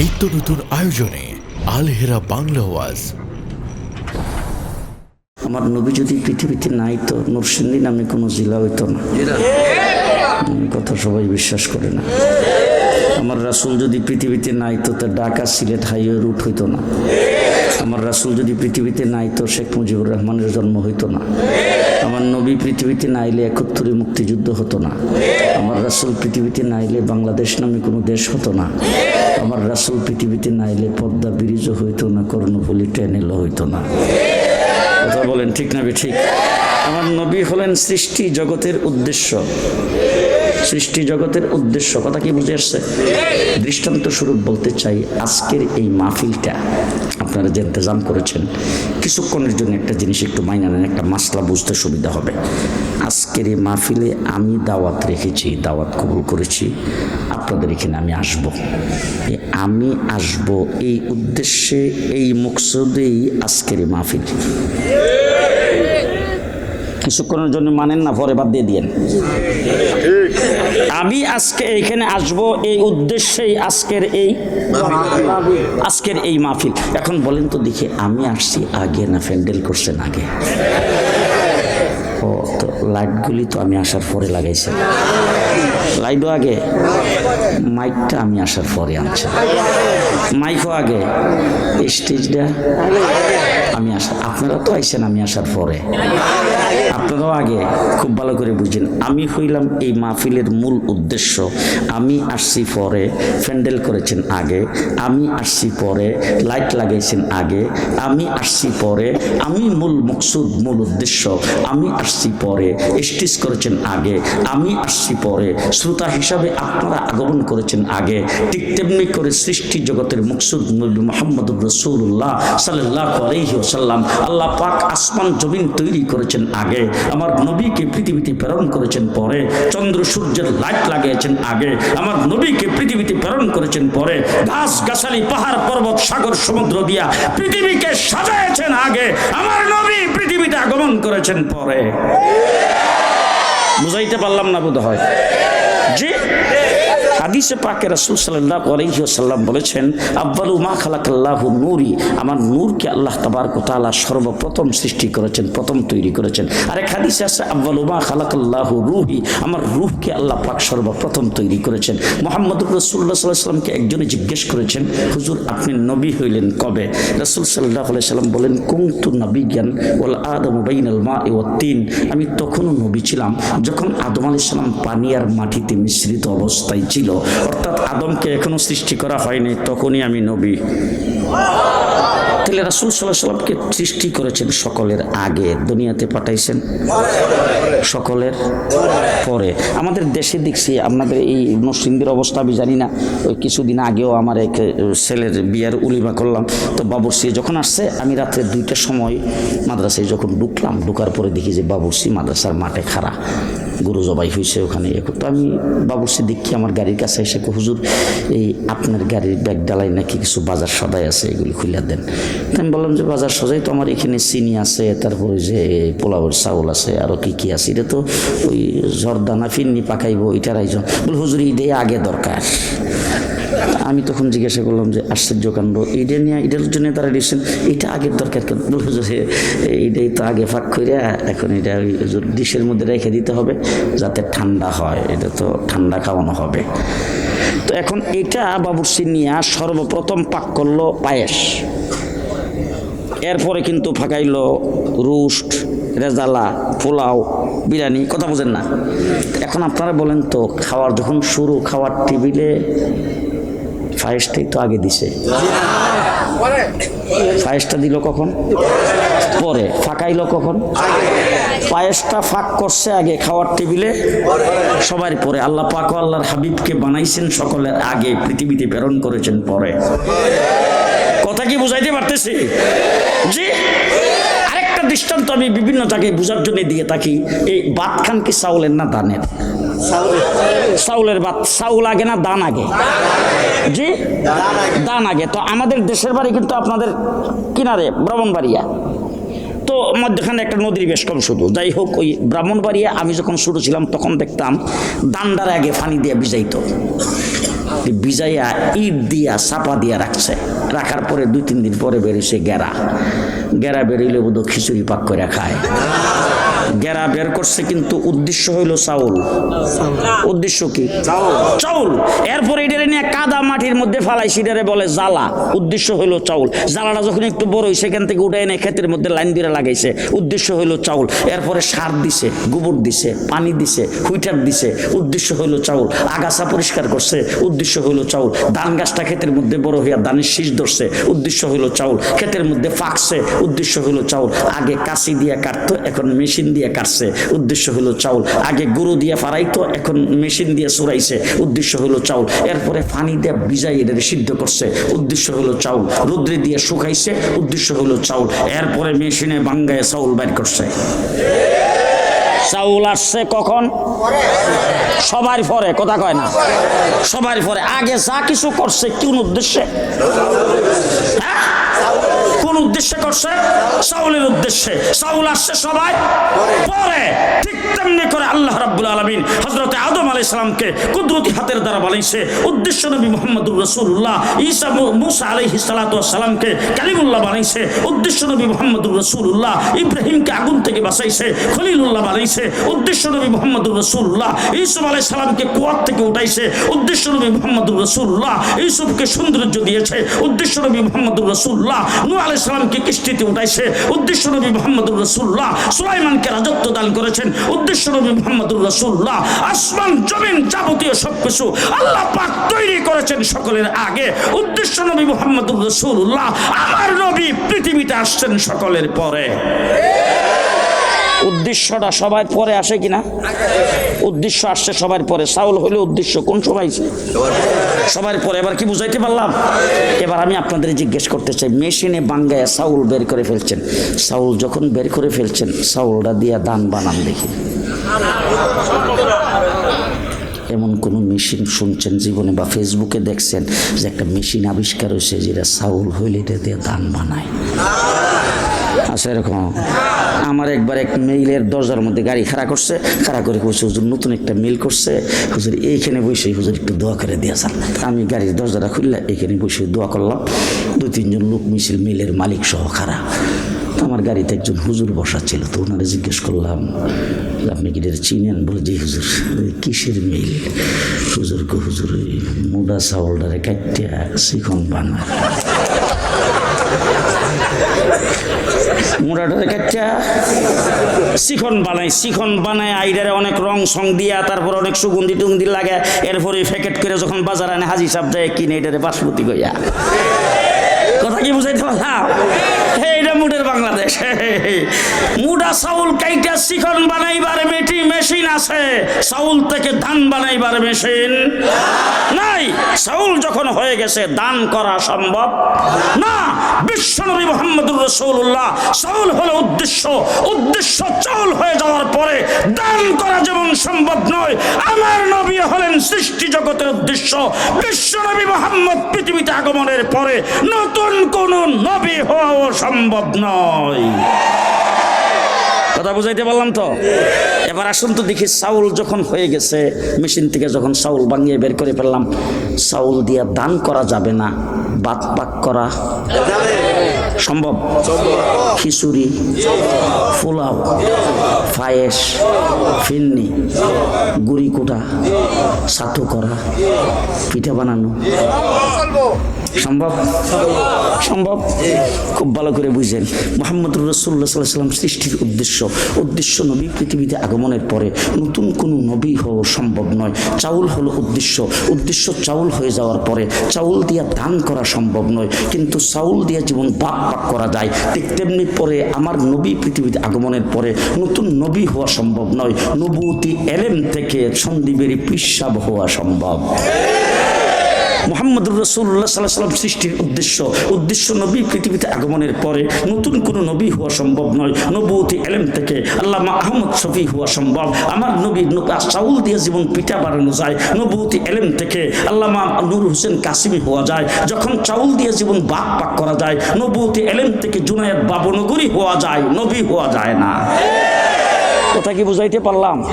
নিত্য নতুন আয়োজনে আলহেরা বাংলা ওয়াজ। আমার নবী যদি পৃথিবীতে নাই তো নরসিংদী নামে কোনো জেলা হইতো না। কথা সবাই বিশ্বাস করে না। আমার রাসুল যদি পৃথিবীতে নাই তো তার ডাকা সিলেট হাইওয়ে রুট হইতো না। আমার রাসুল যদি পৃথিবীতে নাই তো শেখ মুজিবুর রহমানের জন্ম হইতো না। আমার নবী পৃথিবীতে না আইলে একাত্তরে মুক্তিযুদ্ধ হতো না। আমার রাসুল পৃথিবীতে না আইলে বাংলাদেশ নামে কোনো দেশ হতো না। আমার রাসুল পৃথিবীতে না আইলে পদ্মা ব্রিজও হইতো না, কর্ণফুলি ট্রেনেলও হইতো না। কথা বলেন ঠিক না ঠিক? আমার নবী হলেন সৃষ্টি জগতের উদ্দেশ্য। সৃষ্টি জগতের উদ্দেশ্য, কথা কি বুঝে আসছে? দৃষ্টান্ত স্বরূপ বলতে চাই আজকের এই মাহফিলটা। আপনারা যে ইন্তজাম করেছেন, কিছুক্ষণের জন্য একটা জিনিস একটু মাইনা নেন, একটা মাসলা বুঝতে সুবিধা হবে। আজকের এই মাহফিলে আমি দাওয়াত রেখেছি, দাওয়াত কবুল করেছি, আপনাদের এখানে আমি আসব। আমি আসব এই উদ্দেশ্যে, এই মকসুদেই আজকের এই মাহফিল। কিছুক্ষণের জন্য মানেন না, পরে বাদ দিয়ে দিয়েন। আমি আজকে এখানে আসব এই উদ্দেশ্যেই আজকের এই আজকের এই মাহফিল। এখন বলেন তো দেখি আমি আসছি আগে না ফ্যান্ডেল করছেন আগে? ও তো লাইটগুলি তো আমি আসার পরে লাগাইছি লাইটও আগে? মাইকটা আমি আসার পরে আনছি। মাইকও আগে? স্টেজটা? আমি আসা আপনারা তো আইসেন আমি আসার পরে। আপনারাও আগে খুব ভালো করে বুঝেন। আমি হইলাম এই মাহফিলের মূল উদ্দেশ্য। আমি আসছি পরে প্যান্ডেল করেছেন আগে, আমি আসছি পরে লাইট লাগাইছেন আগে, আমি আসছি পরে, আমি মূল মকসুদ, মূল উদ্দেশ্য, আমি আসছি পরে স্টেজ করেছেন আগে, আমি আসছি পরে শ্রোতা হিসাবে আপনারা আগমন করেছেন আগে, ঠিক তেমনি করে সৃষ্টি জগতের মকসুদ নবী মোহাম্মদ রসুল্লাহ সাল্লাহ আল্লাহ পাক আসমান জমিন তৈরি করেছেন আগে আমার নবীকে পৃথিবীতে প্রেরণ করেছেন পরে, চন্দ্র সূর্যের লাইট লাগিয়েছেন আগে, আমার নবীকে পৃথিবীতে প্রেরণ করেছেন পরে ঘাস গাছালি পাহাড়, পর্বত, সাগর, সমুদ্র দিয়া পৃথিবীকে সাজাইছেন আগে, আমার নবী পৃথিবীতে আগমন করেছেন পরে। বুঝাইতে পারলাম না বোধ হয় হাদিসে পাকে রাসূল সাল্লাল্লাহু আলাইহি ওয়াসাল্লাম বলেছেন, আব্বালু মা খালাকাল্লাহু নূরি আমার নূরকে আল্লাহ তাবারক ওয়া তাআলা সর্বপ্রথম সৃষ্টি করেছেন, প্রথম তৈরি করেছেন। আরেক হাদিসে আছে, আব্বালু মা খালাকাল্লাহু রূহি আমার রূহকে আল্লাহ পাক সর্বপ্রথম তৈরি করেছেন। মুহাম্মদুর রাসূলুল্লাহ সাল্লাল্লাহু আলাইহি সাল্লামকে একজনে জিজ্ঞেস করেছেন, হুজুর, আপনি নবী হইলেন কবে? রাসূল আলাইহি সাল্লাম বলেন, কুনতু নবিয়ান ওয়াল আদমু বাইনাল মা'i ওয়াত তিন আমি তখনও নবী ছিলাম, যখন আদম আলাইহিস সালাম পানি আর মাটিতে মিশ্রিত অবস্থায় ছিল। অর্থাৎ আদমকে এখনও সৃষ্টি করা হয়নি, তখনই আমি নবী। তাহলে রাসুল সাল্লাহ সাল্লামকে সৃষ্টি করেছেন সকলের আগে, দুনিয়াতে পাঠাইছেন সকলের পরে। আমাদের দেশে দেখছি, আপনাদের এই মুসলিমদের অবস্থা, আমি জানি না, ওই কিছুদিন আগেও আমার এক ছেলের বিয়ার উলিমা করলাম। তো বাবুরসি যখন আসছে, আমি রাত্রে দুইটার সময় মাদ্রাসায় যখন ঢুকলাম, ঢুকার পরে দেখি যে বাবুরসি মাদ্রাসার মাঠে খাড়া। গরু জবাই হয়েছে ওখানে। তো আমি বাবুসি দেখি আমার গাড়ির কাছে এসে হুজুর, এই আপনার গাড়ির ব্যাগ ডালাই নাকি কিছু বাজার সদাই আছে, এগুলি খুলে দেন। আমি বললাম যে, বাজার সদাই তো আমার এখানে চিনি আছে, তারপরে যে পোলাওয়ের চাউল আছে আরও কী কী আছে, এটা তো ওই জর্দানা ফিরনি পাকাইবো এটার আয়োজন। বলে, হুজুর ঈদে আগে দরকার। আমি তখন জিজ্ঞাসা করলাম যে আশ্চর্য কাণ্ড এইটা নিয়ে এটার জন্য তারা দিচ্ছেন এটা আগের দরকার কেন? বলল যে এইটাই তো আগে ফাঁক করে এখন এটা ওই ডিশের মধ্যে রেখে দিতে হবে, যাতে ঠান্ডা হয়, এটা তো ঠান্ডা খাওয়ানো হবে। তো এখন এটা বাবুর্চি নিয়ে সর্বপ্রথম পাক করল পায়েস। এরপরে কিন্তু ফাঁকাইলো রুস্ট, রেজালা, পোলাও, বিরিয়ানি, কথা বোঝেন না। এখন আপনারা বলেন তো, খাওয়ার যখন শুরু, খাওয়ার টেবিলে ফাইসটাই তো আগে দিছে। ফায়েসটা দিল কখন? পরে। ফাঁকাইল কখন? পায়েসটা ফাঁক করছে আগে খাওয়ার টেবিলে সবার পরে। আল্লাহ পাক আল্লাহর হাবিবকে বানাইছেন সকলের আগে, পৃথিবীতে প্রেরণ করেছেন পরে। কথা কি বুঝাইতে পারতেছি? জি? দৃষ্টান্ত আমি বিভিন্ন জায়গায় বোঝার জন্য দিয়ে থাকি। এই বাত খান কি চাউলের না দানের? চাউলের ভাত চাউল আগে না দান আগে? জি? দান আগে। তো আমাদের দেশের বাড়ি কিন্তু আপনাদের কিনারে, ব্রাহ্মণবাড়িয়া। তো মধ্যখানে একটা নদীর বেশ কম শুধু। যাই হোক, ওই ব্রাহ্মণবাড়িয়া আমি যখন শুরু ছিলাম, তখন দেখতাম দান্ডার আগে পানি দিয়ে ভিজাইতো। বিজাইয়া ইট দিয়া চাপা দিয়া রাখছে। রাখার পরে দুই, তিন দিন পরে বেরিয়েছে গেরা। গেরা বেরিয়ে বোধ খিচুড়ি পাক করে খায়। গেরা বের করছে কিন্তু উদ্দেশ্য হইল চাউল। উদ্দেশ্য কি? চাউল। এরপরে এটারে নিয়ে কাদা মাটির মধ্যে ফালাই সেটারে বলে জ্বালা। উদ্দেশ্য হইল চাউল। জ্বালাটা যখন একটু বড় হয় সেখান থেকে উঠে এনে ক্ষেতের মধ্যে লাইন দিয়ে লাগাইছে। উদ্দেশ্য হইল চাউল। এরপরে সার দিছে গোবর দিছে পানি দিছে হুইটার দিছে। উদ্দেশ্য হইল চাউল। আগাছা পরিষ্কার করছে উদ্দেশ্য হইল চাউল। ধান গাছটা ক্ষেতের মধ্যে বড় হইয়া ধানের শীষ ধরছে উদ্দেশ্য হইল চাউল। ক্ষেতের মধ্যে ফাঁকছে উদ্দেশ্য হইল চাউল। আগে কাশি দিয়ে কাটতো এখন মেশিন দিয়ে কাটছে। উদ্দেশ্য হইল চাউল। আগে গরু দিয়ে ফারাইতো এখন মেশিন দিয়ে চুরাইছে উদ্দেশ্য হইল চাউল। এরপরে পানি দিয়ে ভিজাই এটা সিদ্ধ করছে। উদ্দেশ্য হইল চাউল। রুদ্রে দিয়ে শুকাইছে, উদ্দেশ্য হইল চাউল। এরপরে মেশিনে বাঙ্গায় চাউল বাইর করছে। চাউল আসছে কখন? সবার পরে, কথা কয় না। সবার পরে। আগে যা কিছু করছে কোন উদ্দেশ্যে? হ্যাঁ? কোন উদ্দেশ্যে করছে? চাউলের উদ্দেশ্যে। চাউল আসছে সবাই পরে। ঠিক তেমনি করে আল্লাহ রাব্বুল আলামিন হযরতে আদম আলাইহিস সালামকে কুদরতি হাতের দ্বারা বানাইছে উদ্দেশ্য নবী মুহাম্মদুর রাসূলুল্লাহ। ঈসা মু- মূসা আলাইহিস সালাতু ওয়াস সালামকে কালিমুল্লাহ বানাইছে উদ্দেশ্য নবী মুহাম্মদুর রাসূলুল্লাহ ইব্রাহিমকে আগুন থেকে বাঁচাইছে। খলিলুল্লাহ বানাইছে উদ্দেশ্য নবী মুহাম্মদুর রসুল্লাহ ইউসুফ আলাইহিস সালামকে কুয়ার থেকে উঠাইছে। উদ্দেশ্য নবী মুহাম্মদুর রাসূলুল্লাহ ইউসুফকে সৌন্দর্য দিয়েছে। উদ্দেশ্য নবী মুহাম্মদুর রাসূলুল্লাহ উঠাইছে। উদ্দেশ্য নবী সুলাইমানকে রাজত্ব দান করেছেন। উদ্দেশ্য নবী মুহাম্মদুর রাসূলুল্লাহ। আসমান, জমিন যাবতীয় সবকিছু আল্লাহ পাক তৈরি করেছেন সকলের আগে। উদ্দেশ্য নবী মুহাম্মদুর রাসূলুল্লাহ। আমার নবী পৃথিবীতে আসছেন সকলের পরে। উদ্দেশ্যটা সবার পরে আসে কিনা? উদ্দেশ্য আসছে সবার পরে। চাউল হইলে উদ্দেশ্য। কোন সময়? সবার পরে। এবার কি বুঝাইতে পারলাম? এবার আমি আপনাদের জিজ্ঞেস করতে চাই। মেশিনে বাঙ্গায় চাউল বের করে ফেলছেন। চাউল যখন বের করে ফেলছেন, চাউলটা দিয়া দান বানান দেখি। এমন কোনো মেশিন শুনছেন জীবনে বা ফেসবুকে দেখছেন যে একটা মেশিন আবিষ্কার হয়েছে যেটা চাউল হইলে এটা দিয়ে দান বানায়? আচ্ছা এরকম। আমার একবার এক মেইলের দরজার মধ্যে গাড়ি খাড়া করছে, খাড়া করে কইছে, হুজুর, নতুন একটা মেইল করছে। হুজুর, এইখানে বসে হুজুর একটু দোয়া করে দিয়ে যান। আমি গাড়ির দরজাটা খুললাম এইখানে বসে দোয়া করলাম। দু তিনজন লোক মিছিল মিলের মালিক সহ খাড়া। আমার গাড়িতে একজন হুজুর বসা ছিল তো ওনারা জিজ্ঞেস করলাম, আপনি কি চিনেন? বলে, জি হুজুর "এই কিসের মেইল? হুজুর কো, হুজুর, ওই মুডা চাউলটারে কাটিয়া শিখন বানায়। মুড়াটারে কাচ্চা শিখন বানাই, শিখন বানায় আইডারে অনেক রং সং দিয়া, তারপর অনেক সুগন্ধি টুগন্ধি লাগে, এরপরে প্যাকেট করে যখন বাজার আনে হাজি সাপ যায়, কিনে এটারে বাসমতি কইয়া। কথা কি বুঝাইতে পারলাম? বাংলাদেশ মুডা চাউল কাইটা শিখন বানাইবার মেটি মেশিন আছে। চাউল থেকে ধান বানাইবার মেশিন। নাই, চাউল যখন হয়ে গেছে, দান করা সম্ভব। না বিশ্বনবী মোহাম্মদুর রসৌল্লাহ চাউল হলো উদ্দেশ্য। উদ্দেশ্য চাউল পরে দান করা যেমন সম্ভব নয়, আমার নবী হলেন সৃষ্টি জগতের উদ্দেশ্য। বিশ্ব নবী মোহাম্মদ পৃথিবীতে আগমনের পরে নতুন কোন নবী হওয়াও সম্ভব নয়। কথা বুঝাইতে পারলাম তো? এবার আসুন তো দেখি চাউল যখন হয়ে গেছে, মেশিন থেকে যখন চাউল বানিয়ে বের করে ফেললাম, চাউল দিয়ে দান করা যাবে না, বাত পাক করা সম্ভব? খিচুড়ি, পোলাও, পায়েস, ফিন্নি, গুড়ি কুটা ছাতু করা, পিঠা বানানো। সম্ভব? সম্ভব? খুব ভালো করে বুঝেন। মোহাম্মদুর রসুল্লাহ সাল্লাহ সাল্লাম সৃষ্টির উদ্দেশ্য। উদ্দেশ্য নবী পৃথিবীতে আগমনের পরে নতুন কোনো নবী হওয়া সম্ভব নয়। চাউল হলো উদ্দেশ্য। উদ্দেশ্য চাউল হয়ে যাওয়ার পরে চাউল দিয়া দান করা সম্ভব নয়। কিন্তু চাউল দিয়া জীবন বাক পাক করা যায়। ঠিক তেমনি পরে আমার নবী পৃথিবীতে আগমনের পরে নতুন নবী হওয়া সম্ভব নয়। নবুতি এলেম থেকে সন্দীপেরই পিসাব হওয়া সম্ভব। মোহাম্মদুর রসুল্লাহ সাল্লাহ সাল্লাম সৃষ্টির উদ্দেশ্য। উদ্দেশ্য নবী পৃথিবীতে আগমনের পরে নতুন কোনো নবী হওয়া সম্ভব নয়। নবুতি এলেম থেকে আল্লামা আহমদ শফি হওয়া সম্ভব। আমার নবী চাউল দিয়ে জীবন পিঠা বানানো যায়। নবুতি এলেম থেকে আল্লামা নূর হোসেন কাসিমি হওয়া যায়। যখন চাউল দিয়ে জীবন বাক পাক করা যায় নবুতি এলেম থেকে জুনায়দ বাবনগরী হওয়া যায়। নবী হওয়া যায় না। কথা কি বুঝাইতে পারলাম?